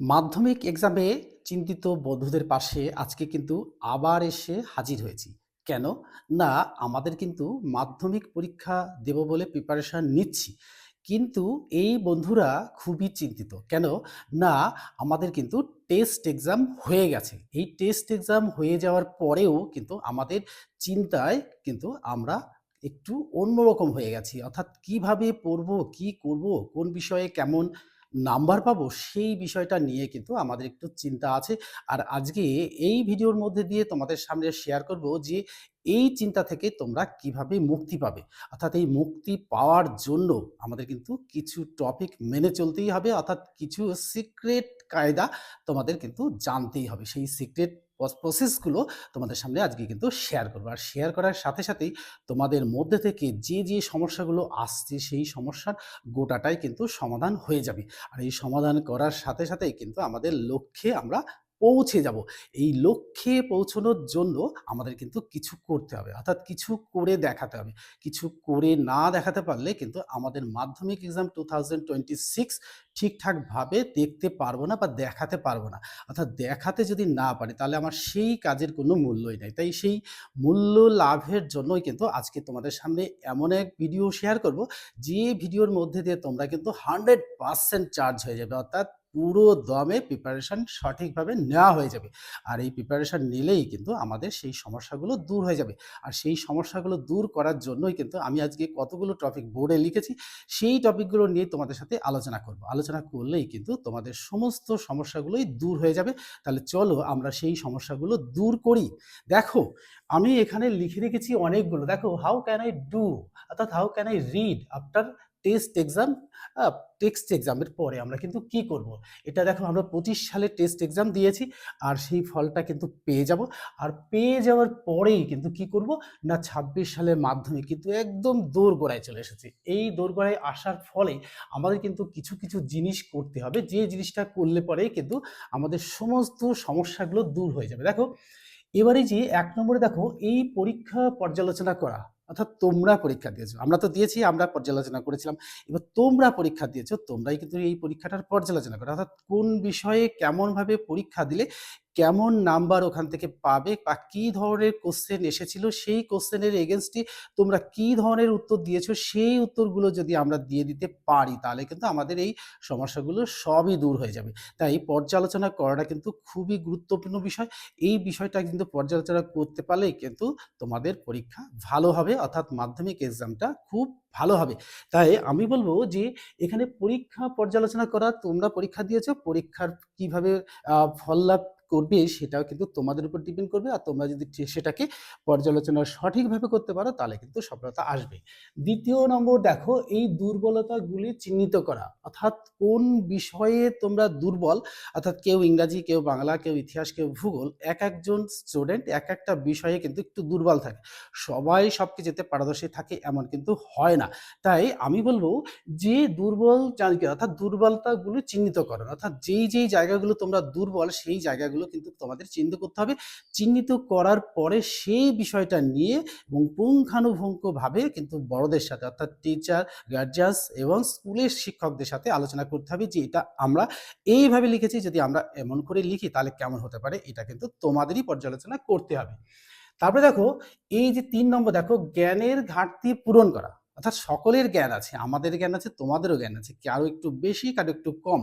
মাধ্যমিক এক্সামে চিন্তিত বন্ধুদের পাশে আজকে কিন্তু আবার এসে হাজির হয়েছি। কেন? না আমাদের কিন্তু মাধ্যমিক পরীক্ষা দেব বলে প্রিপারেশন নিচ্ছি। কিন্তু এই বন্ধুরা খুবই চিন্তিত। কেন? না আমাদের কিন্তু টেস্ট এক্সাম হয়ে গেছে। এই টেস্ট এক্সাম হয়ে যাওয়ার পরেও কিন্তু আমাদের চিন্তায় কিন্তু আমরা একটু অন্যরকম হয়ে গেছি। অর্থাৎ কীভাবে পড়ব, কি করব, কোন বিষয়ে কেমন নাম্বার পাবো সেই বিষয়টা নিয়ে কিন্তু আমাদের একটু চিন্তা আছে। আর আজকে এই ভিডিওর মধ্যে দিয়ে তোমাদের সামনে শেয়ার করব যে এই চিন্তা থেকে তোমরা কীভাবে মুক্তি পাবে। অর্থাৎ এই মুক্তি পাওয়ার জন্য আমাদের কিন্তু কিছু টপিক মেনে চলতেই হবে। অর্থাৎ কিছু সিক্রেট কায়দা তোমাদের কিন্তু জানতেই হবে। সেই সিক্রেট প্রসেসগুলো তোমাদের সামনে আজকে কিন্তু শেয়ার করব আর শেয়ার করার সাথে সাথেই তোমাদের মধ্যে থেকে যে, যে সমস্যাগুলো আসছে সেই সমস্যার গোটাটাই কিন্তু সমাধান হয়ে যাবে। আর এই সমাধান করার সাথে সাথেই কিন্তু আমাদের লক্ষ্যে আমরা পৌঁছে যাব। এই লক্ষ্যে পৌঁছানোর জন্য আমাদের কিন্তু কিছু করতে হবে। অর্থাৎ কিছু করে দেখাতে হবে। কিছু করে না দেখাতে পারলে কিন্তু আমাদের মাধ্যমিক এক্সাম 2026 ঠিকঠাকভাবে দেখতে পারব না বা দেখাতে পারব না। অর্থাৎ দেখাতে যদি না পারি তাহলে আমার সেই কাজের কোনো মূল্যই নাই। তাই সেই মূল্য লাভের জন্যই কিন্তু আজকে তোমাদের সামনে এমন এক ভিডিও শেয়ার করব, যে ভিডিওর মধ্যে দিয়ে তোমরা কিন্তু 100% চার্জ হয়ে যাবে। অর্থাৎ পুরো দমে প্রিপারেশন সঠিকভাবে নেওয়া হয়ে যাবে। আর এই প্রিপারেশন নিলেই কিন্তু আমাদের সেই সমস্যাগুলো দূর হয়ে যাবে। আর সেই সমস্যাগুলো দূর করার জন্যই কিন্তু আমি আজকে কতগুলো টপিক বোর্ডে লিখেছি, সেই টপিকগুলো নিয়ে তোমাদের সাথে আলোচনা করব। আলোচনা করলেই কিন্তু তোমাদের সমস্ত সমস্যাগুলোই দূর হয়ে যাবে। তাহলে চলো আমরা সেই সমস্যাগুলো দূর করি। দেখো, আমি এখানে লিখে রেখেছি অনেকগুলো। দেখো, হাউ ক্যান আই ডু? অর্থাৎ how can I read after test exam text এক্সামের পরে আমরা কিন্তু কি করব? এটা দেখো আমরা ২৫ সালে টেস্ট এক্সাম দিয়েছি আর সেই ফলটা কিন্তু পেয়ে যাব। আর পেয়ে যাওয়ার পরেই কিন্তু কি করব? না ২৬ সালের মাধ্যমিক কিন্তু একদম দোরগোড়ায় চলে এসেছে। এই দোরগোড়ায় আসার ফলে আমাদের কিন্তু কিছু, কিছু জিনিস করতে হবে। যে জিনিসটা করলে পরেই কিন্তু আমাদের সমস্ত সমস্যাগুলো দূর হয়ে যাবে। দেখো, এবারে যে এক নম্বরে দেখো এই পরীক্ষা পর্যালোচনা করা। অর্থাৎ তোমরা পরীক্ষা দিয়েছ। আমরা তো দিয়েছি, আমরা পর্যালোচনা করেছিলাম। এবার তোমরা পরীক্ষা দিয়েছ, তোমরাই কিন্তু এই পরীক্ষাটার পর্যালোচনা করো। অর্থাৎ কোন বিষয়ে কেমনভাবে পরীক্ষা দিলে কেমন নাম্বার ওখান থেকে পাবে বা কী ধরনের কোয়েশ্চেন এসেছিল সেই কোশ্চেনের এগেইনস্টে তোমরা কী ধরনের উত্তর দিয়েছ সেই উত্তরগুলো যদি আমরা দিয়ে দিতে পারি তাহলে কিন্তু আমাদের এই সমস্যাগুলো সবই দূর হয়ে যাবে। তাই পর্যালোচনা করাটা কিন্তু খুবই গুরুত্বপূর্ণ বিষয়। এই বিষয়টা কিন্তু পর্যালোচনা করতে পারলেই কিন্তু তোমাদের পরীক্ষা ভালো হবে অর্থাৎ মাধ্যমিক এক্সামটা খুব ভালো হবে। তাই আমি বলব যে এখানে পরীক্ষা পর্যালোচনা করা তোমরা পরীক্ষা দিয়েছ, পরীক্ষার কীভাবে ফল লাভ করবে সেটাও কিন্তু তোমাদের উপর ডিপেন্ড করবে। আর তোমরা যদি সেটাকে পর্যালোচনা সঠিকভাবে করতে পারো তাহলে কিন্তু সফলতা আসবে। দ্বিতীয় নম্বর দেখো এই দুর্বলতাগুলি চিহ্নিত করা। অর্থাৎ কোন বিষয়ে তোমরা দুর্বল অর্থাৎ কেউ ইংরাজি, কেউ বাংলা, কেউ ইতিহাস, কেউ ভূগোল এক একজন স্টুডেন্ট এক একটা বিষয়ে কিন্তু একটু দুর্বল থাকে। সবাই সবকিছুতে পারদর্শী থাকে এমন কিন্তু হয় না। তাই আমি বলব যে দুর্বল অর্থাৎ দুর্বলতাগুলো চিহ্নিত করো। অর্থাৎ যেই, যেই জায়গাগুলো তোমরা দুর্বল সেই জায়গাগুলো কিন্তু তোমাদের চিহ্নিত করতে হবে। চিহ্নিত করার পরে সেই বিষয়টা নিয়ে এবং পুঙ্খানুপুঙ্খভাবে কিন্তু বড়দের সাথে অর্থাৎ টিচার, গার্জিয়ানস এবং স্কুলের শিক্ষকদের সাথে আলোচনা করতে হবে যে এটা আমরা এইভাবে লিখেছি যদি আমরা এমন করে লিখি তাহলে কেমন হতে পারে? এটা কিন্তু তোমাদেরই পর্যালোচনা করতে হবে। তারপরে দেখো এই যে তিন নম্বর দেখো জ্ঞানের ঘাটতি পূরণ করা। অর্থাৎ সকলের জ্ঞান আছে। আমাদের জ্ঞান আছে, তোমাদেরও জ্ঞান আছে। কারও একটু বেশি, কারও একটু কম।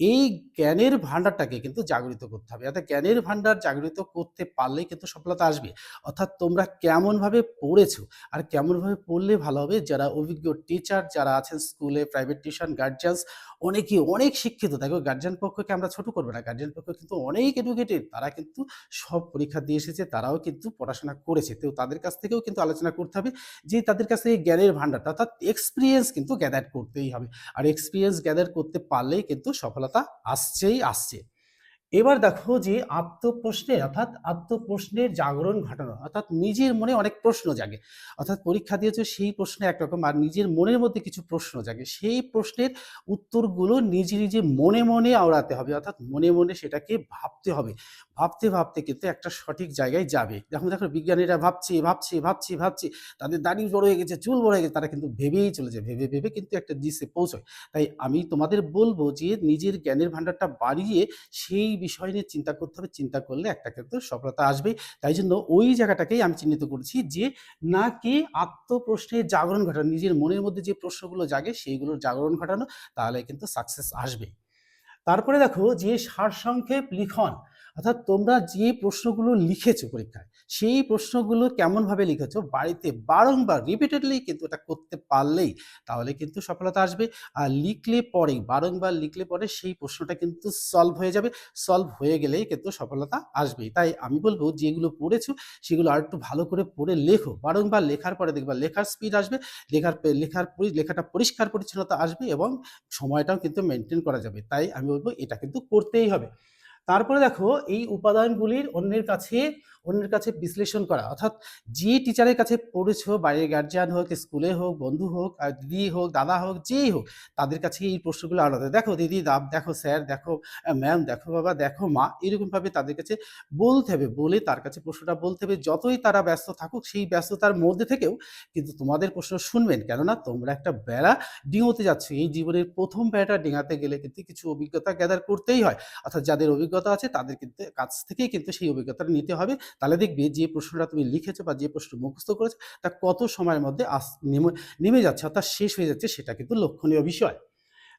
এই জ্ঞানের ভান্ডারটাকে কিন্তু জাগরিত করতে হবে। অর্থাৎ জ্ঞানের ভান্ডার জাগরিত করতে পারলেই কিন্তু সফলতা আসবে। অর্থাৎ তোমরা কেমনভাবে পড়েছো আর কেমনভাবে পড়লে ভালো হবে যারা অভিজ্ঞ টিচার যারা আছেন স্কুলে, প্রাইভেট টিউশন, গার্জিয়ানস অনেকে অনেক শিক্ষিত। দেখো গার্জিয়ান পক্ষকে আমরা ছোট করব না। গার্জিয়ান পক্ষ কিন্তু অনেক এডুকেটেড। তারা কিন্তু সব পরীক্ষা দিয়ে এসেছে, তারাও কিন্তু পড়াশোনা করেছে। তো তাদের কাছ থেকেও কিন্তু আলোচনা করতে হবে যে তাদের কাছ থেকে জ্ঞানের ভান্ডারটা অর্থাৎ এক্সপিরিয়েন্স কিন্তু গ্যাদার করতেই হবে। আর এক্সপিরিয়েন্স গ্যাদার করতে পারলেই কিন্তু সফলতা আসছেই আসছে। এবার দেখো যে আত্মপ্রশ্নে অর্থাৎ আত্মপ্রশ্নের জাগরণ ঘটানো, অর্থাৎ নিজের মনে অনেক প্রশ্ন জাগে। অর্থাৎ পরীক্ষা দিয়েছে সেই প্রশ্নে একরকম আর নিজের মনের মধ্যে কিছু প্রশ্ন জাগে। সেই প্রশ্নের উত্তরগুলো নিজে নিজে মনে মনে আওড়াতে হবে, অর্থাৎ মনে মনে সেটাকে ভাবতে হবে। ভাবতে ভাবতে কিন্তু একটা সঠিক জায়গায় যাবে। যখন দেখো, বিজ্ঞানীরা ভাবছে ভাবছে ভাবছে ভাবছে, তাদের দাড়ি বড় হয়ে গেছে, চুল বড় হয়ে গেছে, তারা কিন্তু ভেবেই চলেছে, ভেবে ভেবে কিন্তু একটা জিসে পৌঁছয়। তাই আমি তোমাদের বলব যে নিজের জ্ঞানের ভাণ্ডারটা বাড়িয়ে সেই বিষয় নিয়ে চিন্তা করতে হবে, চিন্তা করলে একটা ক্ষেত্রে সফলতা আসবে তাই জন্য ওই জায়গাটাকেই আমি চিহ্নিত করছি যে, না কে আত্মপ্রশ্নের জাগরণ ঘটানো, নিজের মনের মধ্যে যে প্রশ্নগুলো জাগে সেইগুলোর জাগরণ ঘটানো, তাহলে কিন্তু সাকসেস আসবে তারপরে দেখো যে সারসংক্ষেপ লিখন অর্থাৎ তোমরা যে প্রশ্নগুলো লিখেছো পরীক্ষায়, সেই প্রশ্নগুলো কেমনভাবে লিখেছো? বাড়িতে বারংবার রিপিটেডলি কিন্তু এটা করতে পারলেই তাহলে কিন্তু সফলতা আসবে। আর লিখলে পরে বারংবার লিখলে পরে সেই প্রশ্নটা কিন্তু সলভ হয়ে যাবে। সলভ হয়ে গেলেই কিন্তু সফলতা আসবেই। তাই আমি বলব, যেগুলো পড়েছো, সেগুলো আর একটু ভালো করে পড়ে লেখো। বারংবার লেখার পরে দেখবা লেখার স্পিড আসবে, লেখার লেখার লেখাটা পরিষ্কার পরিচ্ছন্নতা আসবে এবং সময়টাও কিন্তু মেনটেন করা যাবে। তাই আমি বলব, এটা কিন্তু করতেই হবে। তারপরে দেখো এই উপাদানগুলির অন্যের কাছে অন্যের কাছে বিশ্লেষণ করা। অর্থাৎ যে টিচারের কাছে পড়েছো বাইরের গার্জিয়ান হোক স্কুলে হোক, বন্ধু হোক, আর দিদি হোক, দাদা হোক, যেই হোক, তাদের কাছে এই প্রশ্নগুলো আলাদা। দেখো দিদি দাব দেখো স্যার দেখো ম্যাম দেখো বাবা, দেখো মা, এরকমভাবে তাদের কাছে বলতে হবে, বলে তার কাছে প্রশ্নটা বলতে হবে। যতই তারা ব্যস্ত থাকুক, সেই ব্যস্ততার মধ্যে থেকেও কিন্তু তোমাদের প্রশ্ন শুনবেন। কেননা তোমরা একটা বেড়া ডিঙোতে যাচ্ছ। এই জীবনের প্রথম বেড়াটা ডিঙাতে গেলে কিন্তু কিছু অভিজ্ঞতা গ্যাদার করতেই হয়। অর্থাৎ যাদের অভিজ্ঞতা আছে, তাদের কিন্তু কাছ থেকেই কিন্তু সেই অভিজ্ঞতাটা নিতে হবে। তাহলে দেখবে যে প্রশ্নটা তুমি লিখেছো বা যে প্রশ্ন মুখস্থ করেছ, তা কত সময়ের মধ্যে আস, নেমে নেমে যাচ্ছে, অর্থাৎ শেষ হয়ে যাচ্ছে, সেটা কিন্তু লক্ষণীয় বিষয়।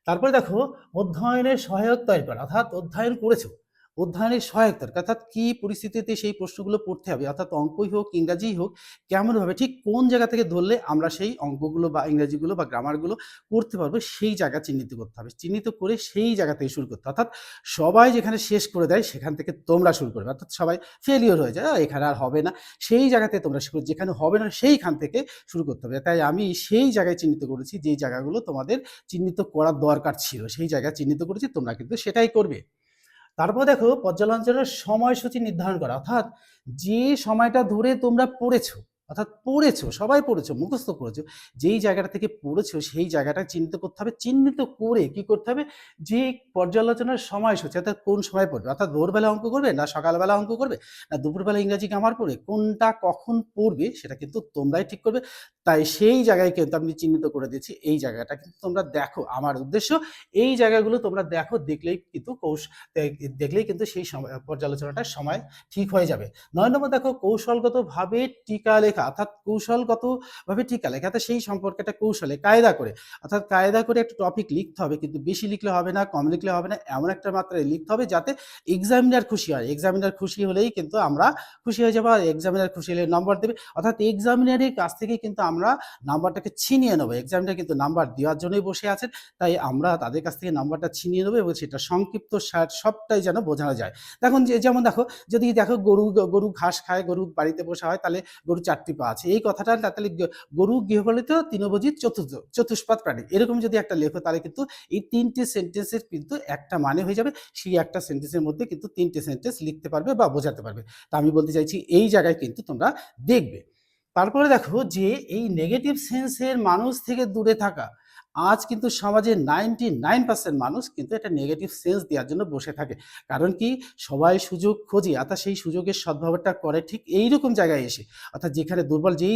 তারপরে দেখো অধ্যয়নের সহায়ক তৈরি করা, অর্থাৎ অধ্যয়ন করেছ অধ্যয়নের সহায়ক দরকার অর্থাৎ কি পরিস্থিতিতে সেই প্রশ্নগুলো পড়তে হবে, অর্থাৎ অঙ্কই হোক, ইংরাজিই হোক কেমনভাবে ঠিক কোন জায়গা থেকে ধরলে আমরা সেই অঙ্কগুলো বা ইংরাজিগুলো বা গ্রামারগুলো করতে পারব, সেই জায়গা চিহ্নিত করতে হবে, চিহ্নিত করে সেই জায়গা থেকে শুরু করতে অর্থাৎ সবাই যেখানে শেষ করে দেয়, সেখান থেকে তোমরা শুরু করবে, অর্থাৎ সবাই ফেলিওর হয়ে যায় এখানে আর হবে না। সেই জায়গাতে তোমরা শুরু, যেখানে হবে না, সেইখান থেকে শুরু করতে হবে। তাই আমি সেই জায়গায় চিহ্নিত করেছি যেই জায়গাগুলো তোমাদের চিহ্নিত করার দরকার ছিল, সেই জায়গায় চিহ্নিত করেছি, তোমরা কিন্তু সেটাই করবে। তারপর দেখো পর্যালোচনার সময়সূচি নির্ধারণ করা অর্থাৎ যে সময়টা ধরে তোমরা পড়েছো অর্থাৎ পড়েছো, সবাই পড়েছো, মুখস্থ করেছ, যেই জায়গাটা থেকে পড়েছো সেই জায়গাটা চিহ্নিত করতে হবে, চিহ্নিত করে কি করতে হবে? যে পর্যালোচনার সময় সময়সূচি অর্থাৎ কোন সময় পড়বে? অর্থাৎ ভোরবেলা অঙ্ক করবে না সকালবেলা অঙ্ক করবে? না দুপুরবেলা ইংরাজি গ্রামার পড়বে কোনটা কখন পড়বে সেটা কিন্তু তোমরাই ঠিক করবে। তাই সেই জায়গায় কিন্তু আমি চিহ্নিত করে দিয়েছি, এই জায়গাটা কিন্তু তোমরা দেখো। আমার উদ্দেশ্য, এই জায়গাগুলো তোমরা দেখো, দেখলেই কিন্তু কৌশ দেখলেই কিন্তু সেই সময়, পর্যালোচনাটার সময় ঠিক হয়ে যাবে। নয় নম্বর দেখো, কৌশলগতভাবে টিকা লেখা অর্থাৎ কৌশলগতভাবে টিকা লেখা অর্থাৎ সেই সম্পর্কে একটা কৌশলে কায়দা করে, অর্থাৎ কায়দা করে একটা টপিক লিখতে হবে, কিন্তু বেশি লিখলে হবে না, কম লিখলে হবে না, এমন একটা মাত্রায় লিখতে হবে যাতে এক্সামিনার খুশি হয় এক্সামিনার খুশি হলেই কিন্তু আমরা খুশি হয়ে যাব, আর এক্সামিনার খুশি হলে নম্বর দেবে, অর্থাৎ এক্সামিনারের কাছ থেকে কিন্তু আমরা নাম্বারটাকে ছিনিয়ে নেব এক্সামিনার কিন্তু নাম্বার দেওয়ার জন্যই বসে আছেন, তাই আমরা তাদের কাছ থেকে নাম্বারটা ছিনিয়ে নেব এবং সেটা সংক্ষিপ্ত সার সবটাই যেন বোঝানো যায়। দেখুন যেমন দেখো, যদি দেখো গরু গরু ঘাস খায়, গরু বাড়িতে বসা হয়, তাহলে গরু চারটি পা আছে। এই কথাটা তাহলে গরু গৃহপালিত তৃণভোজী চতুর্থ চতুষ্পাদ প্রাণী। এরকম যদি একটা লেখো, তাহলে কিন্তু এই তিনটে সেন্টেন্সের কিন্তু একটা মানে হয়ে যাবে। সেই একটা সেন্টেন্সের মধ্যে কিন্তু তিনটে সেন্টেন্স লিখতে পারবে বা বোঝাতে পারবে। তা আমি বলতে চাইছি, এই জায়গায় কিন্তু তোমরা দেখবে। তারপরে দেখো যে এই নেগেটিভ সেন্সের মানুষ থেকে দূরে থাকা আজ কিন্তু সমাজে নাইনটি নাইন পার্সেন্ট মানুষ কিন্তু একটা নেগেটিভ সেন্স দেওয়ার জন্য বসে থাকে। কারণ কি? সবাই সুযোগ খোঁজে, অর্থাৎ সেই সুযোগের সদ্ভাবনটা করে ঠিক এইরকম জায়গায় এসে। অর্থাৎ যেখানে দুর্বল, যেই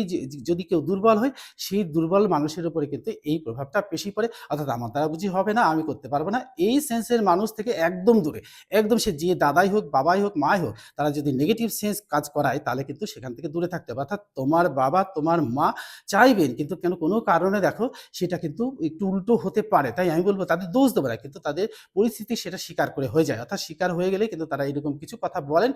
যদি কেউ দুর্বল হয়, সেই দুর্বল মানুষের উপরে কিন্তু এই প্রভাবটা বেশি পড়ে। অর্থাৎ আমার দ্বারা বুঝি হবে না, আমি করতে পারব না। এই সেন্সের মানুষ থেকে একদম দূরে। একদম সে যে দাদাই হোক, বাবাই হোক, মাই হোক, তারা যদি নেগেটিভ সেন্স কাজ করায়, তাহলে কিন্তু সেখান থেকে দূরে থাকতে হবে। অর্থাৎ তোমার বাবা, তোমার মা চাইবেন, কিন্তু কেন কোনো কারণে দেখো, সেটা কিন্তু একটু উল্টো হতে পারে, তাই আমি বলব তাদের দোষ দেবো না, কিন্তু তাদের পরিস্থিতি সেটা স্বীকার করে হয়ে যায়। অর্থাৎ স্বীকার হয়ে গেলে কিন্তু তারা এরকম কিছু কথা বলেন।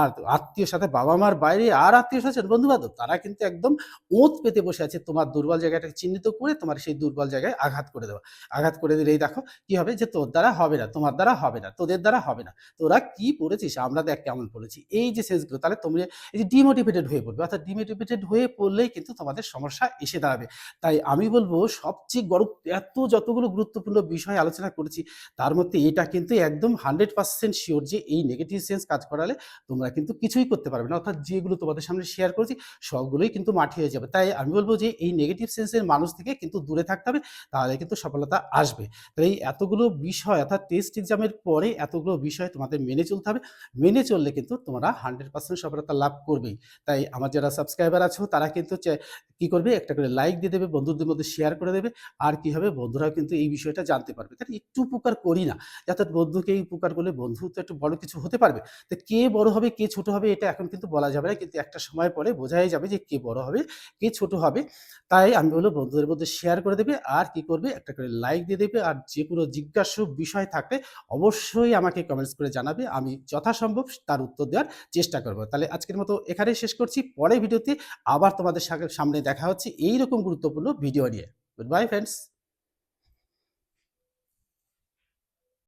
আর আত্মীয় সাথে বাবা মার বাইরে আর আত্মীয় স্বজন বন্ধু বান্ধব তারা কিন্তু একদম ওঁত পেতে বসে আছে, তোমার দুর্বল জায়গাটাকে চিহ্নিত করে তোমার সেই দুর্বল জায়গায় আঘাত করে দেওয়া। আঘাত করে দিলেই দেখো কি হবে যে তোর দ্বারা হবে না, তোমার দ্বারা হবে না, তোদের দ্বারা হবে না। তোরা কি পড়েছিস? আমরা দেখ কেমন পড়েছি। এই যে সেন্সগুলো তাহলে তুমি এই যে ডিমোটিভেটেড হয়ে পড়বে, অর্থাৎ ডিমোটিভেটেড হয়ে পড়লেই কিন্তু তোমাদের সমস্যা এসে দাঁড়াবে। তাই আমি বলব সবচেয়ে বড় এত যতগুলো গুরুত্বপূর্ণ বিষয় আলোচনা করেছি তার মধ্যে এটা কিন্তু একদম 100% সিওর যে এই নেগেটিভ সেন্স কাজ করালে তোমরা কিন্তু কিছুই করতে পারবে না। অর্থাৎ যেগুলো তোমাদের সামনে শেয়ার করেছি সবগুলোই কিন্তু মাটি হয়ে যাবে। তাই আমি বলব যে এই নেগেটিভ সেন্সের মানুষ থেকে কিন্তু দূরে থাকতে হবে তাহলে কিন্তু সফলতা আসবে। তাই এই এতগুলো বিষয় অর্থাৎ টেস্ট এক্সামের পরে এতগুলো বিষয় তোমাদের মেনে চলতে হবে। মেনে চললে কিন্তু তোমরা 100% সফলতা লাভ করবেই। তাই আমার যারা সাবস্ক্রাইবার আছো তারা কিন্তু কি করবে একটা করে লাইক দিয়ে দেবে, বন্ধুদের মধ্যে শেয়ার করে দেবে। আর কি হবে বন্ধুরাও কিন্তু এই বিষয়টা জানতে পারবে। তাহলে একটু উপকার করি না। অর্থাৎ বন্ধুকে উপকার করলে বন্ধু তো একটু বড় কিছু হতে পারবে। তো কে বড় হবে, কে ছোট হবে এটা এখন কিন্তু বলা যাবে না। কিন্তু একটা সময় পরে বোঝাই যাবে যে কে বড় হবে, কে ছোট হবে। তাই আমি বলব বন্ধুদের মধ্যে শেয়ার করে দেবে আর কি করবে একটা করে লাইক দিয়ে দেবে। আর যে কোনো জিজ্ঞাস্য বিষয় থাকলে অবশ্যই আমাকে কমেন্টস করে জানাবে। আমি যথাসম্ভব তার উত্তর দেওয়ার চেষ্টা করব। তাহলে আজকের মতো এখানেই শেষ করছি। পরে ভিডিওতে আবার তোমাদের সামনে দেখা হচ্ছে এইরকম গুরুত্বপূর্ণ ভিডিও নিয়ে। Good bye friends.